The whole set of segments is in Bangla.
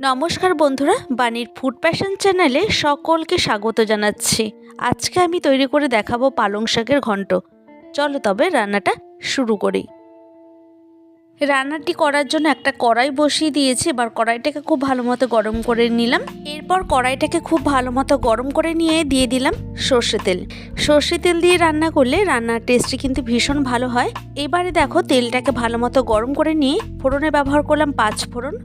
নমস্কার বন্ধুরা, বাণীর ফুড প্যাশন চ্যানেলে সকলকে স্বাগত জানাচ্ছি। আজকে আমি তৈরি করে দেখাবো পালং শাকের ঘন্ট। চলো তবে রান্নাটা শুরু করি। রান্নাটি করার জন্য একটা কড়াই বসিয়ে দিয়েছি, এবার কড়াইটাকে খুব ভালো মতো গরম করে নিলাম। এরপর কড়াইটাকে খুব ভালো মতো গরম করে নিয়ে দিয়ে দিলাম সর্ষে তেল। সর্ষে তেল দিয়ে রান্না করলে রান্নার টেস্টটি কিন্তু ভীষণ ভালো হয়। এবারে দেখো তেলটাকে ভালো মতো গরম করে নিয়ে ফোড়নে ব্যবহার করলাম পাঁচ ফোড়ন।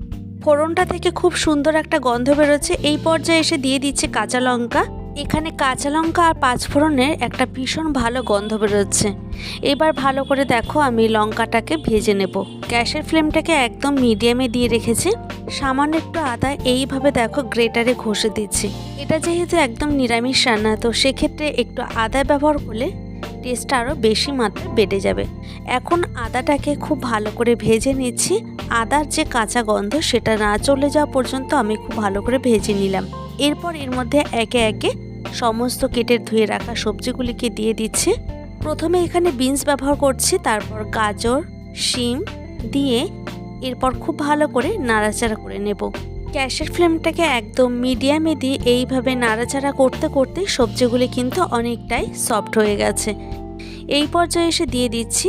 ফোড়নটা থেকে খুব সুন্দর একটা গন্ধ বেরোচ্ছে। এই পর্যায়ে এসে দিয়ে দিচ্ছে কাঁচা লঙ্কা। এখানে কাঁচা লঙ্কা আর পাঁচ ফোড়নের একটা ভীষণ ভালো গন্ধ বেরোচ্ছে। এবার ভালো করে দেখো আমি লঙ্কাটাকে ভেজে নেব। গ্যাসের ফ্লেমটাকে একদম মিডিয়ামে দিয়ে রেখেছি। সামান্য একটু আদা এইভাবে দেখো গ্রেটারে ঘষে দিচ্ছি। এটা যেহেতু একদম নিরামিষ রান্না, তো সেক্ষেত্রে একটু আদা ব্যবহার করলে টেস্টটা আরও বেশি মাত্রায় বেড়ে যাবে। এখন আদাটাকে খুব ভালো করে ভেজে নিচ্ছি। আদার যে কাঁচা গন্ধ, সেটা না চলে যাওয়া পর্যন্ত আমি খুব ভালো করে ভেজে নিলাম। এরপর এর মধ্যে একে একে সমস্ত কেটে ধুয়ে রাখা সবজিগুলিকে দিয়ে দিচ্ছি। প্রথমে এখানে বিনস ব্যবহার করছি, তারপর গাজর, শিম দিয়ে এরপর খুব ভালো করে নাড়াচাড়া করে নেব। গ্যাসের ফ্লেমটাকে একদম মিডিয়ামে দিয়ে এইভাবে নাড়াচাড়া করতে করতে সবজিগুলি কিন্তু অনেকটাই সফট হয়ে গেছে। এই পর্যায়ে এসে দিয়ে দিচ্ছি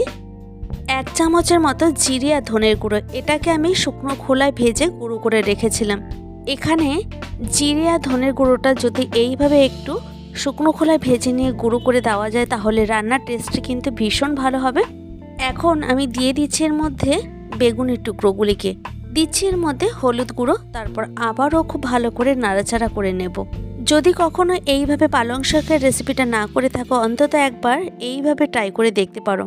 এক চামচের মতো জিরে আর ধনের গুঁড়ো। এটাকে আমি শুকনো খোলায় ভেজে গুঁড়ো করে রেখেছিলাম। এখানে জিরে আর ধনের গুঁড়োটা যদি এইভাবে একটু শুকনো খোলায় ভেজে নিয়ে গুঁড়ো করে দেওয়া যায় তাহলে রান্নার টেস্টটি কিন্তু ভীষণ ভালো হবে। এখন আমি দিয়ে দিচ্ছি এর মধ্যে বেগুনের টুকরোগুলিকে। দিচ্ছি এর মধ্যে হলুদ গুঁড়ো, তারপর আবারও খুব ভালো করে নাড়াচাড়া করে নেব। যদি কখনো এইভাবে পালং শাকের রেসিপিটা না করে থাকো, অন্তত একবার এইভাবে ট্রাই করে দেখতে পারো।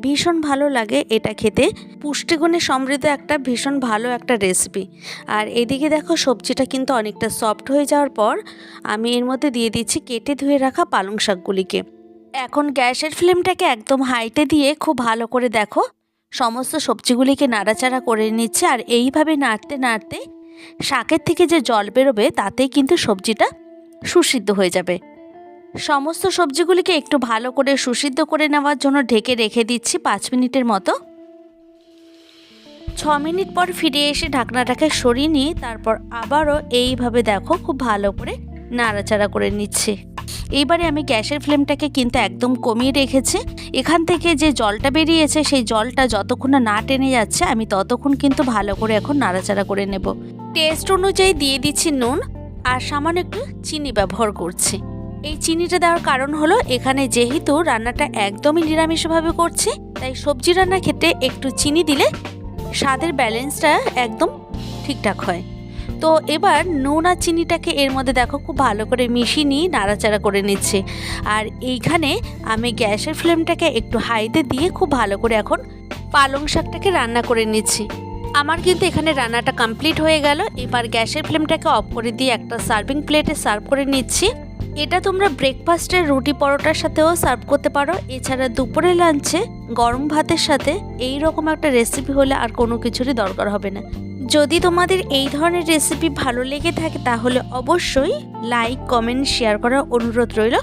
ভীষণ ভালো লাগে এটা খেতে। পুষ্টিগুণে সমৃদ্ধ একটা, ভীষণ ভালো একটা রেসিপি। আর এদিকে দেখো, সবজিটা কিন্তু অনেকটা সফট হয়ে যাওয়ার পর আমি এর মধ্যে দিয়ে দিচ্ছি কেটে ধুয়ে রাখা পালং শাকগুলিকে। এখন গ্যাসের ফ্লেমটাকে একদম হাইতে দিয়ে খুব ভালো করে দেখো সমস্ত সবজিগুলিকে নাড়াচাড়া করে নিচ্ছে আর এইভাবে নাড়তে নাড়তে শাকের থেকে যে জল বেরোবে তাতেই কিন্তু সবজিটা সুসিদ্ধ হয়ে যাবে। সমস্ত সবজিগুলিকে একটু ভালো করে সুসিদ্ধ করে নেওয়ার জন্য ঢেকে রেখে দিচ্ছি পাঁচ মিনিটের মতো। ছ মিনিট পর ফিরে এসে ঢাকনাটাকে সরিয়ে নিয়ে তারপর আবারও এইভাবে দেখো খুব ভালো করে নাড়াচাড়া করে নিচ্ছে। এইবারে আমি গ্যাসের ফ্লেমটাকে কিন্তু একদম কমিয়ে রেখেছি। এখান থেকে যে জলটা বেরিয়েছে, সেই জলটা যতক্ষণ না টেনে যাচ্ছে, আমি ততক্ষণ কিন্তু ভালো করে এখন নাড়াচাড়া করে নেব। টেস্ট অনুযায়ী দিয়ে দিচ্ছি নুন আর সামান্য একটু চিনি ব্যবহার করছি। এই চিনিটা দেওয়ার কারণ হলো, এখানে যেহেতু রান্নাটা একদমই নিরামিষভাবে করছি, তাই সবজি রান্নার ক্ষেত্রে একটু চিনি দিলে স্বাদের ব্যালেন্সটা একদম ঠিকঠাক হয়। তো এবার নুন আর চিনিটাকে এর মধ্যে দেখো খুব ভালো করে মিশিয়ে নিয়ে নাড়াচাড়া করে নিচ্ছে। আর এইখানে আমি গ্যাসের ফ্লেমটাকে একটু হাইতে দিয়ে খুব ভালো করে এখন পালং শাকটাকে রান্না করে নিচ্ছি। আমার কিন্তু এখানে রান্নাটা কমপ্লিট হয়ে গেল। এবার গ্যাসের ফ্লেমটাকে অফ করে দিয়ে একটা সার্ভিং প্লেটে সার্ভ করে নিচ্ছি। এটা তোমরা ব্রেকফাস্টের রুটি পরোটার সাথেও সার্ভ করতে পারো। এছাড়া দুপুরে লাঞ্চে গরম ভাতের সাথে এই রকম একটা রেসিপি হলে আর কোনো কিছুরই দরকার হবে না। যদি তোমাদের এই ধরনের রেসিপি ভালো লেগে থাকে, তাহলে অবশ্যই লাইক কমেন্ট শেয়ার করার অনুরোধ রইল।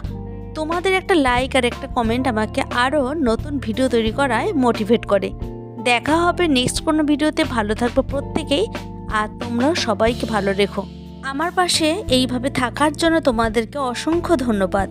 তোমাদের একটা লাইক আর একটা কমেন্ট আমাকে আরও নতুন ভিডিও তৈরি করায় মোটিভেট করে। দেখা হবে নেক্সট কোনো ভিডিওতে ভালো থাকব প্রত্যেকেই, আর তোমরাও সবাইকে ভালো রেখো। আমার পাশে এইভাবে থাকার জন্য তোমাদেরকে অসংখ্য ধন্যবাদ।